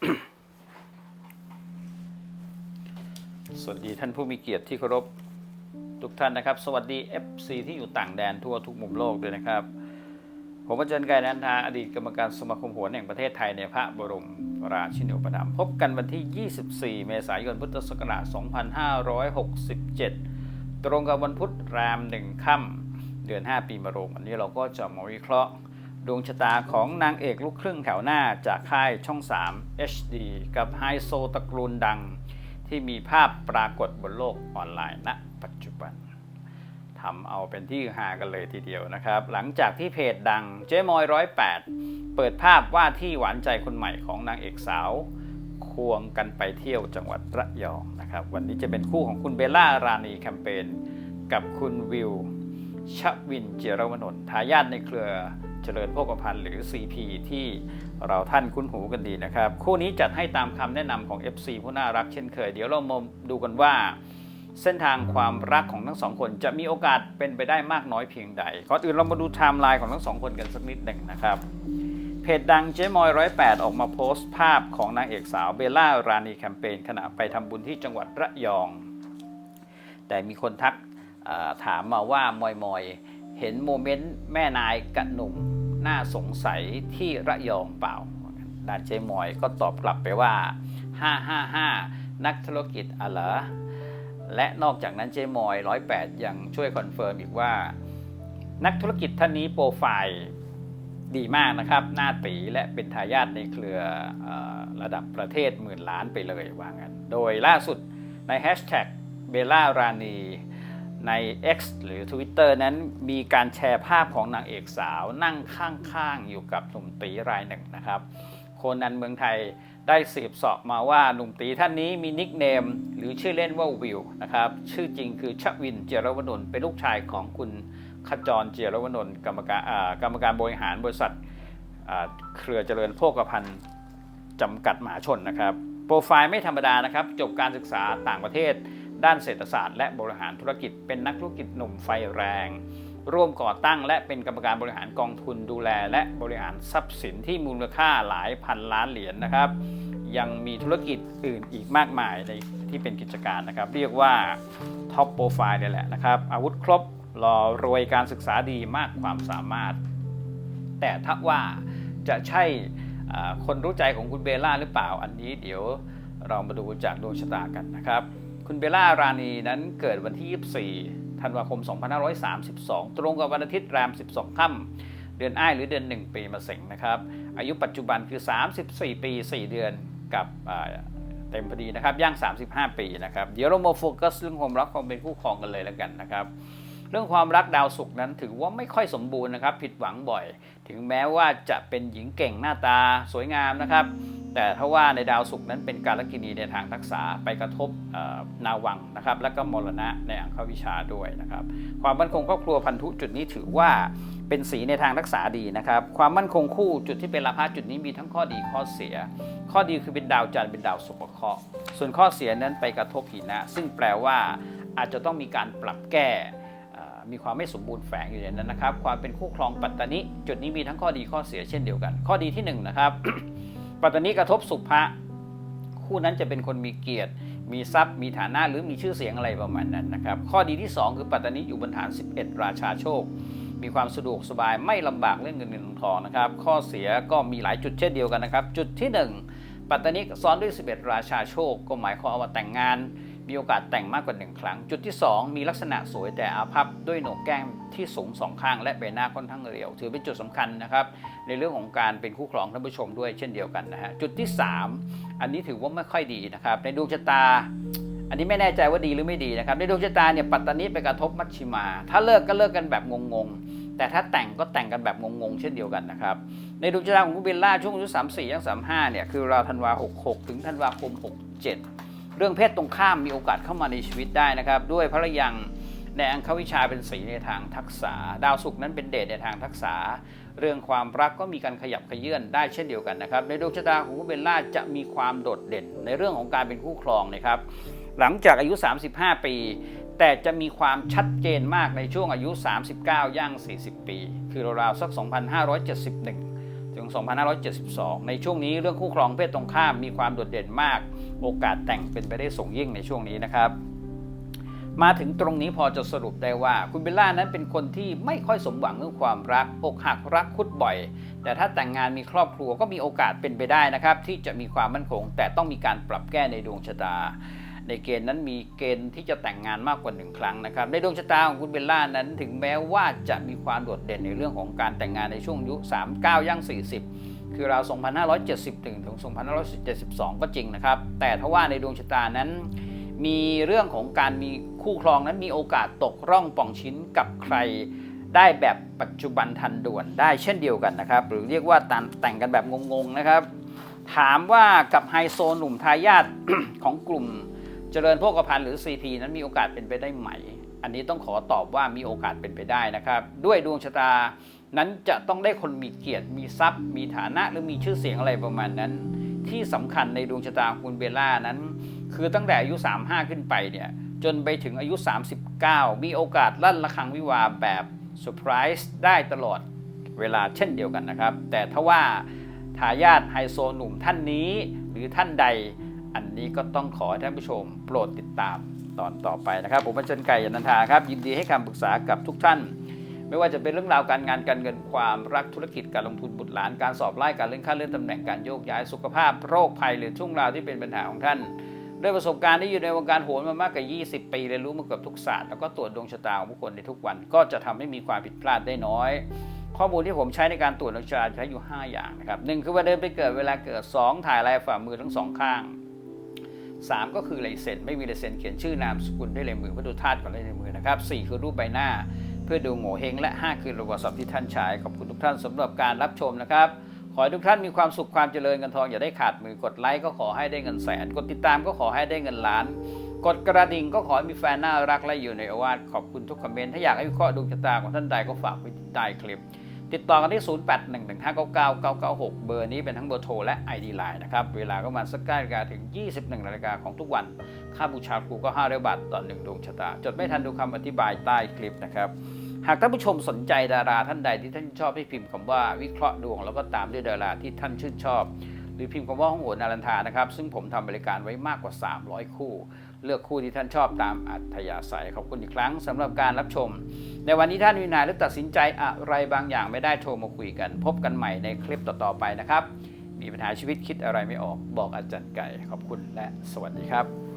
สวัสดีท่านผู้มีเกียรติที่เคารพทุกท่านนะครับ สวัสดี FC ที่อยู่ต่างแดนทั่วทุกมุมโลกด้วยนะครับ ผมอาจารย์กายนันทาอดีตกรรมการสมาคมโหรแห่งประเทศไทยในพระบรมราชินีปถัมภ์พบกันวันที่ 24 เมษายนพุทธศักราช 2567 ตรงกับวันพุธรามหนึ่งค่ำเดือน 5 ปีมะโรง วันนี้เราก็จะมาวิเคราะห์ ดวงชะตาของนางเอกลูกครึ่งแถวหน้าจากค่ายช่อง 3 HD กับไฮโซตะกูลดัง ที่มีภาพปรากฏบนโลกออนไลน์ณปัจจุบันทำเอาเป็นที่ฮือฮากันเลยทีเดียวนะครับ หลังจากที่เพจดังเจมอยร้อยแปดเปิดภาพว่าที่หวานใจคนใหม่ของนางเอกสาว ควงกันไปเที่ยวจังหวัดระยองนะครับ วันนี้จะเป็นคู่ของคุณเบลล่ารานีแคมเปญกับคุณวิวชวินเจรวนนท์ทายาทในเครือ เจริญโภคภัณฑ์หรือ CP ที่เราท่านคุ้นหูกันดีนะครับ คู่นี้จัดให้ตามคำแนะนำของ FC ผู้น่ารักเช่นเคย เดี๋ยวเรามาดูกันว่า เส้นทางความรักของทั้งสองคนจะมีโอกาสเป็นไปได้มากน้อยเพียงใดก่อนอื่นเรามาดูไทม์ไลน์ของทั้งสองคนกันสักนิดหนึ่งนะครับเพจดังเจ๊มอยร้อยแปดออกมาโพสต์ภาพของนางเอกสาวเบลล่ารานีแคมเปญขณะไปทำบุญที่จังหวัดระยอง แต่มีคนทักถามมาว่ามอยมอย เห็นโมเมนต์แม่นายกับหนุ่มน่าสงสัยที่ระยองเปล่าดานเจมอยก็ตอบกลับไปว่า 555 นักธุรกิจอะไรและนอกจากนั้นเจมอย108 ยังช่วยคอนเฟิร์มอีกว่า นักธุรกิจท่านนี้โปรไฟล์ดีมากนะครับ หน้าตีและเป็นทายาทในเครือออระดับประเทศหมื่นล้านไปเลยว่างั้น โดยล่าสุดในแฮชแท็กเบลล่ารานี ใน X หรือ Twitter นั้นมีการแชร์ภาพของนางเอกสาวนั่งข้างๆ อยู่กับหนุ่มตีรายหนึ่งนะครับ โคนนันเมืองไทยได้สืบสอบมาว่าหนุ่มตีท่านนี้มีนิกเนม หรือชื่อเล่นว่าวิวนะครับ ชื่อจริงคือชวินเจรวนนท์เป็นลูกชายของคุณขจรเจรวนนท์กรรมการกรรมการบริหารบริษัทเครือเจริญโภคภัณฑ์จำกัดมหาชนนะครับ โปรไฟล์ไม่ธรรมดานะครับ จบการศึกษาต่างประเทศ ด้านเศรษฐศาสตร์และบริหารธุรกิจเป็นนักธุรกิจหนุ่มไฟแรง ร่วมก่อตั้งและเป็นกรรมการบริหารกองทุนดูแล และบริหารทรัพย์สินที่มูลค่าหลายพันล้านเหรียญนะครับ ยังมีธุรกิจอื่นอีกมากมายในที่เป็นกิจการนะครับ เรียกว่าท็อปโปรไฟล์เลยแหละนะครับ อาวุธครบหล่อรวยการศึกษาดีมากความสามารถ แต่ถ้าว่าจะใช่คนรู้ใจของคุณเบลล่าหรือเปล่าอันนี้เดี๋ยวเรามาดูจากดวงชะตากันนะครับ คุณเบลล่ารานีนั้นเกิดวันที่ 24 ธันวาคม 2532 ตรงกับวันอาทิตย์แรม 12 ค่ำเดือนอ้ายหรือเดือน 1 ปีมาเสงนะครับ อายุปัจจุบันคือ 34 ปี 4 เดือนกับเต็มพอดีนะครับ ย่าง 35 ปีนะครับ เดี๋ยวเรามาโฟกัสเรื่องความรักความเป็นคู่ครองกันเลยแล้วกันนะครับ เรื่องความรักดาวศุกร์นั้นถือว่าไม่ค่อยสมบูรณ์นะครับ ผิดหวังบ่อย ถึงแม้ว่าจะเป็นหญิงเก่งหน้าตาสวยงามนะครับ แต่ถ้าว่าในดาวศุกร์นั้นเป็นการลกินีในทางทักษะไปกระทบนาวังนะครับ แล้วก็มรณะในอังควิชาด้วยนะครับ ความมั่นคงครอบครัวพันธุจุดนี้ถือว่าเป็นสีในทางรักษาดีนะครับ ความมั่นคงคู่จุดที่เป็นลาภะจุดนี้มีทั้งข้อดีข้อเสีย ข้อดีคือเป็นดาวจันทร์เป็นดาวสุภเคราะห์ส่วนข้อเสียนั้นไปกระทบหินะ ซึ่งแปลว่าอาจจะต้องมีการปรับแก้มีความไม่สมบูรณ์แฝงอยู่ในนั้นนะครับ ความเป็นคู่ครองปัตตานิจุดนี้มีทั้งข้อดีข้อเสียเช่นเดียวกัน ข้อดีที่1นงนะครับ ปัตตานิกระทบสุภะคู่นั้นจะเป็นคนมีเกียรติ มีทรัพย์ มีฐานะหรือมีชื่อเสียงอะไรประมาณนั้นนะครับ ข้อดีที่ 2 คือปัตตานิอยู่บนฐาน 11 ราชาโชค มีความสะดวกสบายไม่ลำบากเรื่องเงินเงินทองทองนะครับ ข้อเสียก็มีหลายจุดเช่นเดียวกันนะครับ จุดที่ 1 ปัตตานิซ้อนด้วย 11 ราชาโชค ก็หมายความว่าแต่งงาน มีโอกาสแต่งมากกว่า 1 ครั้ง จุดที่ 2 มีลักษณะสวยแต่อาภัพด้วยโหนกแก้มที่สูงสองข้าง และใบหน้าค่อนข้างเรียว ถือเป็นจุดสำคัญนะครับ ในเรื่องของการเป็นคู่ครองท่านผู้ชมด้วยเช่นเดียวกันนะฮะจุดที่ 3 อันนี้ถือว่าไม่ค่อยดีนะครับ ในดวงชะตา อันนี้ไม่แน่ใจว่าดีหรือไม่ดีนะครับ ในดวงชะตาเนี่ยปัตตานีไปกระทบมัชชิมา ถ้าเลิกก็เลิกกันแบบงงๆแต่ถ้าแต่งก็แต่งกันแบบงงๆเช่นเดียวกันนะครับในดวงชะตาของคุณเบลล่าช่วงอายุ34ยัง35เนี่ยคือราวธันวา66ถึงธันวาคม67เจ รื่องเพศตรงข้ามมีโอกาสเข้ามาในชีวิตได้นะครับ ด้วยพระยังในอังควิชาเป็นสีในทางทักษะดาวศุกร์นั้นเป็นเดชในทางทักษะเรื่องความรักก็มีการขยับขยื่นได้เช่นเดียวกันนะครับ ในดวงชะตาของคุณเบลล่าจะมีความโดดเด่นในเรื่องของการเป็นคู่ครองนะครับ หลังจากอายุ 35 ปี แต่จะมีความชัดเจนมากในช่วงอายุ 39 ย่าง 40 ปี คือราวๆสัก 2571 ถึง 2572 ในช่วงนี้เรื่องคู่ครองเพศตรงข้ามมีความโดดเด่นมาก โอกาสแต่งเป็นไปได้สูงยิ่งในช่วงนี้นะครับ มาถึงตรงนี้พอจะสรุปได้ว่าคุณเบลล่านั้นเป็นคนที่ไม่ค่อยสมหวังเรื่องความรัก อกหักรักคุดบ่อย แต่ถ้าแต่งงานมีครอบครัวก็มีโอกาสเป็นไปได้นะครับ ที่จะมีความมั่นคง แต่ต้องมีการปรับแก้ในดวงชะตา ในเกณฑ์นั้นมีเกณฑ์ที่จะแต่งงานมากกว่าหนึ่งครั้งนะครับในดวงชะตาของคุณเบลล่านั้น ถึงแม้ว่าจะมีความโดดเด่นในเรื่องของการแต่งงานในช่วงอายุ 39 ย่าง 40 คือราว 2570ถึงถึง 2572 ก็จริงนะครับ แต่ถ้าว่าในดวงชะตานั้น มีเรื่องของการมีคู่ครองนั้นมีโอกาสตกร่องป่องชิ้นกับใครได้แบบปัจจุบันทันด่วนได้เช่นเดียวกันนะครับ หรือเรียกว่าแต่งกันแบบงงๆนะครับ ถามว่ากับไฮโซหนุ่มทายาทของกลุ่ม เจริญโภคภัณฑ์หรือ CP นั้นมีโอกาสเป็นไปได้ไหม อันนี้ต้องขอตอบว่ามีโอกาสเป็นไปได้นะครับ ด้วยดวงชะตานั้นจะต้องได้คนมีเกียรติ มีทรัพย์ มีฐานะหรือมีชื่อเสียงอะไรประมาณนั้น ที่สำคัญในดวงชะตาคุณเบลล่านั้น คือตั้งแต่อายุ 35 ขึ้นไปเนี่ยจนไปถึงอายุ 39 มีโอกาสลั่นระฆังวิวาแบบเซอร์ไพรส์ได้ตลอดเวลาเช่นเดียวกันนะครับ แต่ถ้าว่าทายาทไฮโซหนุ่มท่านนี้หรือท่านใด อันนี้ก็ต้องขอให้ท่านผู้ชมโปรดติดตามตอนต่อไปนะครับ ผมบัญชนไก่ยนันทาครับยินดีให้คำปรึกษากับทุกท่าน ไม่ว่าจะเป็นเรื่องราวการงานการเงินความรักธุรกิจการลงทุนบุตรหลานการสอบไล่การเลื่อนขั้นเลื่อนตำแหน่งการโยกย้ายสุขภาพโรคภัยหรือช่วงราวที่เป็นปัญหาของท่านด้วยประสบการณ์ที่อยู่ในวงการโหนมามากกว่า 20 ปีเรียนรู้มาเกือบทุกศาสตร์แล้วก็ตรวจดวงชะตาของผู้คนในทุกวัน ก็จะทำให้มีความผิดพลาดได้น้อย ข้อมูลที่ผมใช้ในการตรวจดวงชะตาใช้อยู่ 5 อย่างนะครับหนึ่งคือว่าเดินไปเกิดเวลาเกิด 2 ถ่ายลายฝ่ามือทั้งสองข้าง 3 ก็คือลายเซ็นไม่มีลายเซ็นเขียนชื่อนามสกุลด้วยลายมือเพื่อดูธาตุของลายมือนะครับ4คือรูปใบหน้า เพื่อดูโง่เฮงและ 5 คือระบบศัพท์ที่ท่านใช้ขอบคุณทุกท่านสำหรับการรับชมนะครับขอให้ทุกท่านมีความสุขความเจริญเงินทองอย่าได้ขาดมือกดไลค์ก็ขอให้ได้เงินแสน กดติดตามก็ขอให้ได้เงินล้าน กดกระดิ่งก็ขอให้มีแฟนน่ารักและอยู่ในอาวาสขอบคุณทุกคอมเมนต์ถ้าอยากให้วิเคราะห์ดวงชะตาของท่านใดก็ฝากไว้ใต้คลิป ติดต่อกันที่ 0811599996 เบอร์นี้เป็นทั้งเบอร์โทรและ ID Line นะครับ เวลาก็ประมาณสัก9นาฬิกาถึง 21นาฬิกาของทุกวัน ค่าบูชาครูก็500บาทต่อ1ดวงชะตา จดไม่ทันดูคำอธิบายใต้คลิปนะครับ หากท่านผู้ชมสนใจดาราท่านใดที่ท่านชอบให้พิมพ์คำว่าวิเคราะห์ดวง แล้วก็ตามด้วยดาราที่ท่านชื่นชอบ หรือพิมพ์คำว่าห้องโหนนารันทานะครับ ซึ่งผมทำบริการไว้มากกว่า 300 คู่ เลือกคู่ที่ท่านชอบตามอัธยาศัยขอบคุณอีกครั้งสำหรับการรับชม ในวันนี้ท่านวินาหรือตัดสินใจอะไรบางอย่างไม่ได้โทรมาคุยกัน พบกันใหม่ในคลิปต่อๆไปนะครับ มีปัญหาชีวิตคิดอะไรไม่ออกบอกอาจารย์ไก่ขอบคุณและสวัสดีครับ